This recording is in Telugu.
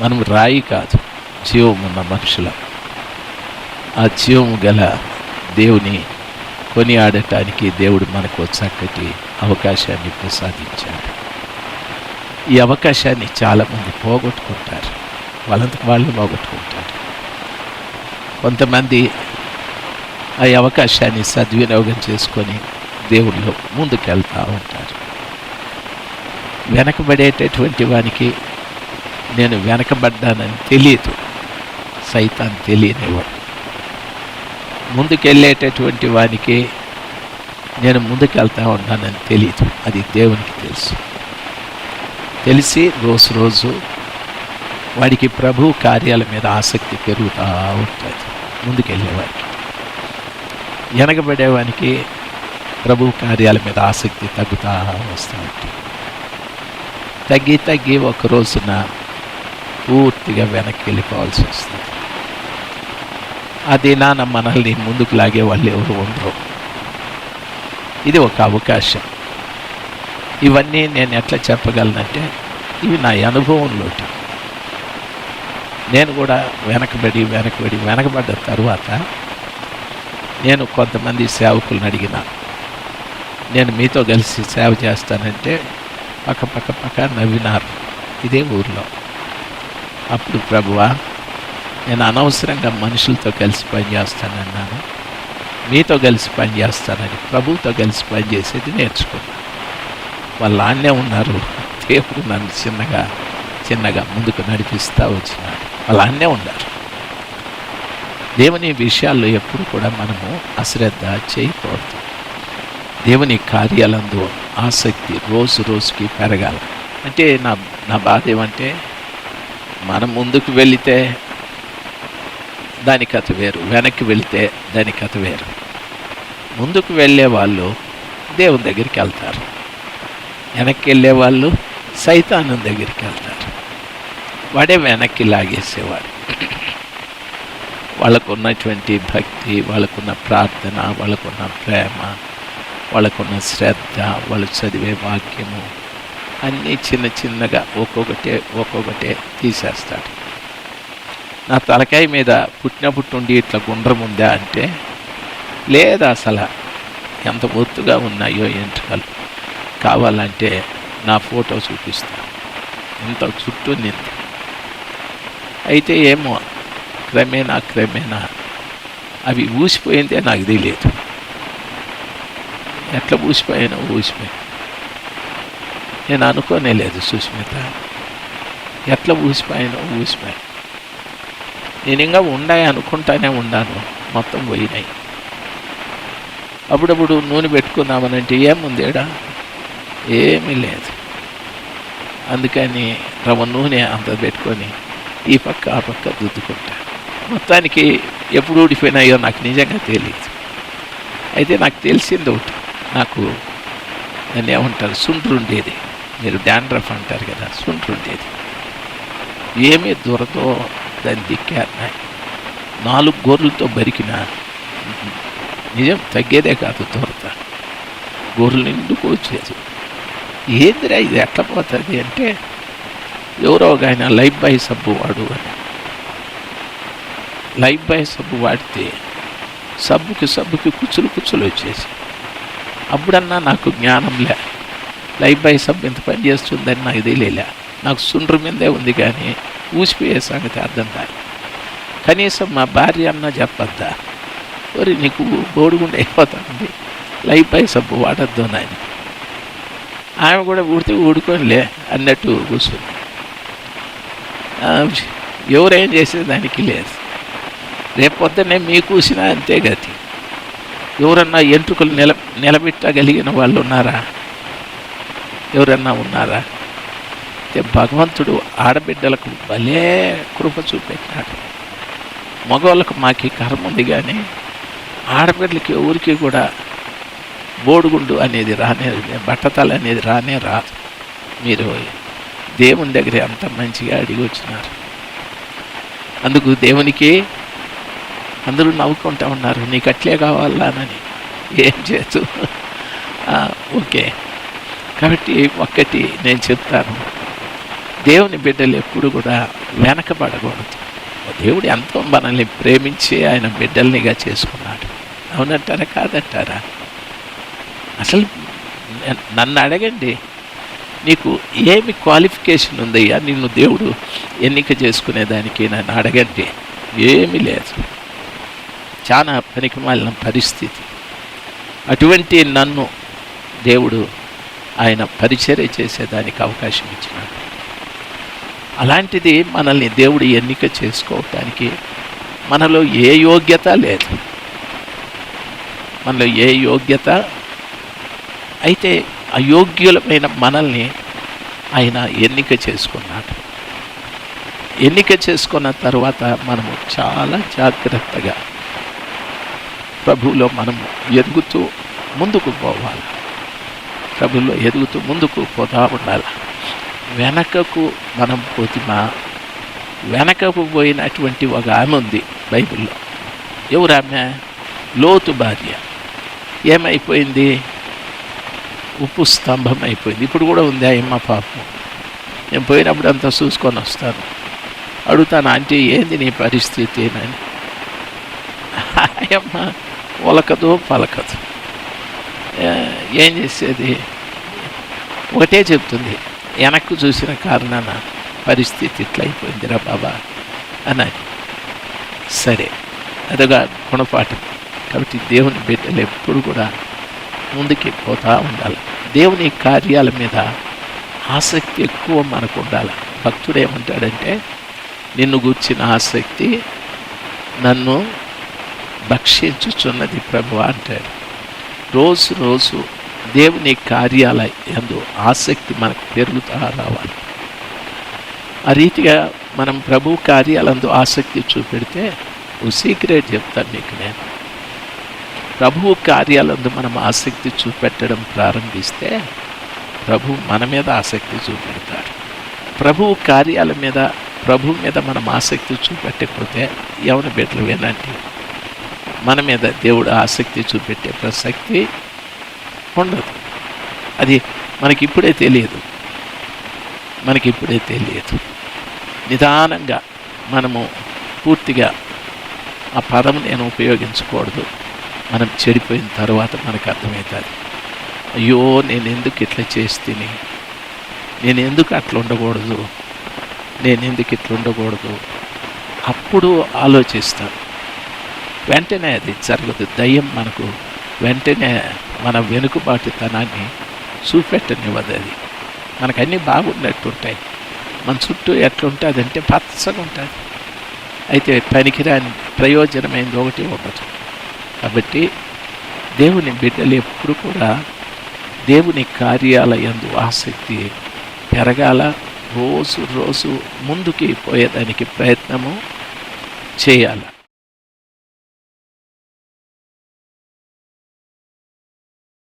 మనం రాయి కాదు జీవం ఉన్న మనుషులం. ఆ జీవము గల దేవుని కొనియాడటానికి దేవుడు మనకు చక్కటి అవకాశాన్ని ప్రసాదించాడు. ఈ అవకాశాన్ని చాలామంది పోగొట్టుకుంటారు. వాళ్ళంతకు వాళ్ళు పోగొట్టుకుంటారు. కొంతమంది ఆ అవకాశాన్ని సద్వినియోగం చేసుకొని దేవుళ్ళు ముందుకెళ్తూ ఉంటారు. వెనకబడేటటువంటి వానికి నేను వెనకబడ్డానని తెలియదు సైతాన్ తెలియనివాడు. ముందుకెళ్ళేటటువంటి వానికి నేను ముందుకెళ్తా ఉన్నానని తెలియదు అది దేవునికి తెలుసు. తెలిసి రోజు రోజు వాడికి ప్రభు కార్యాల మీద ఆసక్తి పెరుగుతూ ఉంటుంది. ముందుకెళ్ళేవాడికి. వెనకబడేవానికి ప్రభు కార్యాల మీద ఆసక్తి తగ్గుతూ వస్తూ ఉంటుంది. తగ్గి తగ్గి ఒక రోజున పూర్తిగా వెనక్కి వెళ్ళిపోవాల్సి వస్తుంది. అది దినాన మనల్ని ముందుకు లాగే వాళ్ళు ఎవరు ఉండరు. ఇది ఒక అవకాశం. ఇవన్నీ నేను ఎట్లా చెప్పగలనంటే ఇవి నా అనుభవంలో నేను కూడా వెనకబడి వెనకబడి వెనకబడ్డ తర్వాత నేను కొంతమంది సేవకులను అడిగిన నేను మీతో కలిసి సేవ చేస్తానంటే పక్క పక్క పక్క నవ్వినారు. ఇదే ఊర్లో. అప్పుడు ప్రభువా నేను అనవసరంగా మనుషులతో కలిసి పనిచేస్తానన్నాను. మీతో కలిసి పనిచేస్తానని ప్రభువుతో కలిసి పనిచేసేది నేర్చుకున్నాను వాళ్ళు ఆన్నే ఉన్నారు. దేవుడు నన్ను చిన్నగా చిన్నగా ముందుకు నడిపిస్తూ వచ్చినాడు. వాళ్ళు ఆన్నే ఉన్నారు. దేవుని విషయాల్లో ఎప్పుడు కూడా మనము అశ్రద్ధ చేయకూడదు. దేవుని కార్యాలందు ఆసక్తి రోజు రోజుకి పెరగాలి. అంటే నా నా బాధ ఏమంటే మనం ముందుకు వెళితే దాని కథ వేరు వెనక్కి వెళితే దాని కథ వేరు. ముందుకు వెళ్ళే వాళ్ళు దేవుని దగ్గరికి వెళ్తారు. వెనక్కి వెళ్ళే వాళ్ళు సైతానం దగ్గరికి వెళ్తారు. వాడే వెనక్కి లాగేసేవాడు. వాళ్ళకు ఉన్నటువంటి భక్తి వాళ్ళకున్న ప్రార్థన వాళ్ళకున్న ప్రేమ వాళ్ళకున్న శ్రద్ధ వాళ్ళు చదివే వాక్యము అన్నీ చిన్న చిన్నగా ఒక్కొక్కటే ఒక్కొక్కటే తీసేస్తాడు. నా తలకాయ మీద పుట్టినప్పుట్టుండి ఇట్లా గుండ్రం ఉందా అంటే లేదు అసలు. ఎంత ఒత్తుగా ఉన్నాయో ఎంట్రకలు కావాలంటే నా ఫోటో చూపిస్తా. ఇంత చుట్టూ నింది. అయితే ఏమో క్రమేణా క్రమేణా అవి ఊసిపోయిందే నాకు తెలియదు ఎట్లా ఊసిపోయానో ఊసిపోయి నేను అనుకోనే లేదు సుస్మిత ఎట్లా ఊసిపోయాను ఊసిపోయాను నేను ఇంకా ఉండాయి అనుకుంటానే ఉన్నాను మొత్తం పోయినాయి అప్పుడప్పుడు నూనె పెట్టుకుందామనంటే ఏముందేడా ఏమీ లేదు అందుకని రవ నూనె అంత పెట్టుకొని ఈ పక్క ఆ పక్క దుద్దుకుంటా మొత్తానికి ఎప్పుడు ఊడిపోయినాయో నాకు నిజంగా తెలియదు అయితే నాకు తెలిసింది ఒకటి నాకు దాన్ని ఏమంటారు సుండ్రుండేది మీరు డాండ్రఫ్ అంటారు కదా సుంటుండేది ఉండేది ఏమీ దూరతో దాన్ని దిక్కారు నాలుగు గొర్రెలతో బరికిన నిజం తగ్గేదే కాదు దూరత గొర్రెలు నిండుకు వచ్చేది. ఏందిరా ఇది ఎట్లా పోతుంది అంటే ఎవరో ఒక ఆయన లైఫ్ బాయ్ సబ్బు వాడు అని. లైఫ్ బాయ్ సబ్బు వాడితే సబ్బుకి సబ్బుకి కుచ్చులు కుచ్చులు వచ్చేసి. అప్పుడన్నా నాకు జ్ఞానం లే. లైఫ్ బై సబ్బు ఎంత పని చేస్తుందని నాకు తెలియలే. నాకు సుండ్రు మీదే ఉంది కానీ ఊసిపోయే సంగతి అర్థం కాదు. కనీసం మా భార్య అన్న చెప్పద్దా? మరి నీకు బోడుగుండా అయిపోతుంది. లైఫ్ బాయ్ సబ్బు వాడద్దు నాయన. ఆమె కూడా ఊడితే ఊడుకోనిలే అన్నట్టు కూర్చుంది. ఎవరేం చేసే దానికి లేదు. రేపు పొద్దున్నే మీ కూసినా అంతే గతి. ఎవరన్నా ఎంట్రుకలు నిల నిలబెట్టగలిగిన వాళ్ళు ఉన్నారా ఎవరన్నా ఉన్నారా? అయితే భగవంతుడు ఆడబిడ్డలకు భలే కృప చూపెట్టినాడు. మగవాళ్ళకు మాకి కర్మ ఉంది కానీ ఆడబిడ్డలకి ఎవరికి కూడా బోడుగుండు అనేది రానే బట్టతల అనేది రానే రాదు మీరు దేవుని దగ్గర అంత మంచిగా అడిగి వచ్చినారు. అందుకు దేవునికి అందరూ నవ్వుకుంటా ఉన్నారు. నీకు అట్లే కావాలని ఏం చేస్తూ ఓకే. కాబట్టి ఒక్కటి నేను చెప్తాను. దేవుని బిడ్డలు ఎప్పుడు కూడా వెనకబడకూడదు. దేవుడు ఎంతో మనల్ని ప్రేమించి ఆయన బిడ్డల్నిగా చేసుకున్నాడు. అవునంటారా? కాదంటారా? అసలు నన్ను అడగండి. నీకు ఏమి క్వాలిఫికేషన్ ఉందయ్యా నిన్ను దేవుడు ఎన్నిక చేసుకునేదానికి నన్ను అడగండి. ఏమీ లేదు. చాలా పనికిమాలిన పరిస్థితి. అటువంటి నన్ను దేవుడు ఆయన పరిచర్య చేసేదానికి అవకాశం ఇచ్చినాడు. అలాంటిది మనల్ని దేవుడు ఎన్నిక చేసుకోవటానికి మనలో ఏ యోగ్యత లేదు. మనలో ఏ యోగ్యత? అయితే అయోగ్యులమైన మనల్ని ఆయన ఎన్నిక చేసుకున్నాడు. ఎన్నిక చేసుకున్న తర్వాత మనము చాలా జాగ్రత్తగా ప్రభువులో మనము ఎదుగుతూ ముందుకు పోవాలి. ప్రభులో ఎదుగుతూ ముందుకు పోతూ ఉండాలి. వెనకకు మనం పోతిమా? వెనకకు పోయినటువంటి ఒక ఆమె ఉంది బైబిల్లో. ఎవరు ఆమె? లోతు భార్య. ఏమైపోయింది? ఉప్పు స్తంభం అయిపోయింది. ఇప్పుడు కూడా ఉంది అమ్మ పాపం. నేను పోయినప్పుడు అంతా చూసుకొని వస్తాను. అడుగుతాను ఆంటీ ఏంది నీ పరిస్థితి? అని. ఆయమ్మ ఒలకదు పలకదు. ఏం చేసేది? ఒకటే చెప్తుంది వెనక్కు చూసిన కారణాన పరిస్థితి ఇట్లా అయిపోయిందిరా బాబా అన్నది సరే అదొక గుణపాఠం. కాబట్టి దేవుని బిడ్డలు ఎప్పుడు కూడా ముందుకి పోతూ ఉండాలి. దేవుని కార్యాల మీద ఆసక్తి ఎక్కువ మనకు ఉండాలి. భక్తుడు ఏమంటాడంటే నిన్ను గుర్చిన ఆసక్తి నన్ను భక్షించుచున్నది ప్రభు అంటాడు. రోజు రోజు దేవుని కార్యాలయందు ఆసక్తి మనకు పెరుగుతా రావాలి. ఆ రీతిగా మనం ప్రభు కార్యాలందు ఆసక్తి చూపెడితే ఓ సీక్రెట్ చెప్తాను మీకు నేను. ప్రభువు కార్యాలందు మనం ఆసక్తి చూపెట్టడం ప్రారంభిస్తే ప్రభు మన మీద ఆసక్తి చూపెడతాడు. ప్రభువు కార్యాల మీద ప్రభు మీద మనం ఆసక్తి చూపెట్టకపోతే ఎవరి బిడ్డలు ఎలాంటివి మన మీద దేవుడు ఆసక్తి చూపెట్టే ప్రసక్తి ఉండదు. అది మనకి ఇప్పుడే తెలియదు. మనకి ఇప్పుడే తెలియదు. నిదానంగా మనము పూర్తిగా ఆ పదం నేను ఉపయోగించకూడదు. మనం చెడిపోయిన తర్వాత మనకు అర్థమవుతుంది అయ్యో నేను ఎందుకు ఇట్లా చేస్తేని? నేను ఎందుకు అట్లా ఉండకూడదు? నేను ఎందుకు ఇట్లా ఉండకూడదు? అప్పుడు ఆలోచిస్తాను. వెంటనే అది జరగదు. దయ్యం మనకు వెంటనే మన వెనుకబాటుతనాన్ని చూపెట్టనివ్వదు అది. మనకు అన్నీ బాగున్నట్టుంటాయి. మన చుట్టూ ఎట్లుంటుంది అదంటే పచ్చగా ఉంటుంది అయితే పనికిరాని ప్రయోజనమైంది ఒకటి ఉండదు. కాబట్టి దేవుని బిడ్డలు ఎప్పుడు కూడా దేవుని కార్యాలయందు ఆసక్తి పెరగాల. రోజు రోజు ముందుకి పోయేదానికి ప్రయత్నము చేయాలి.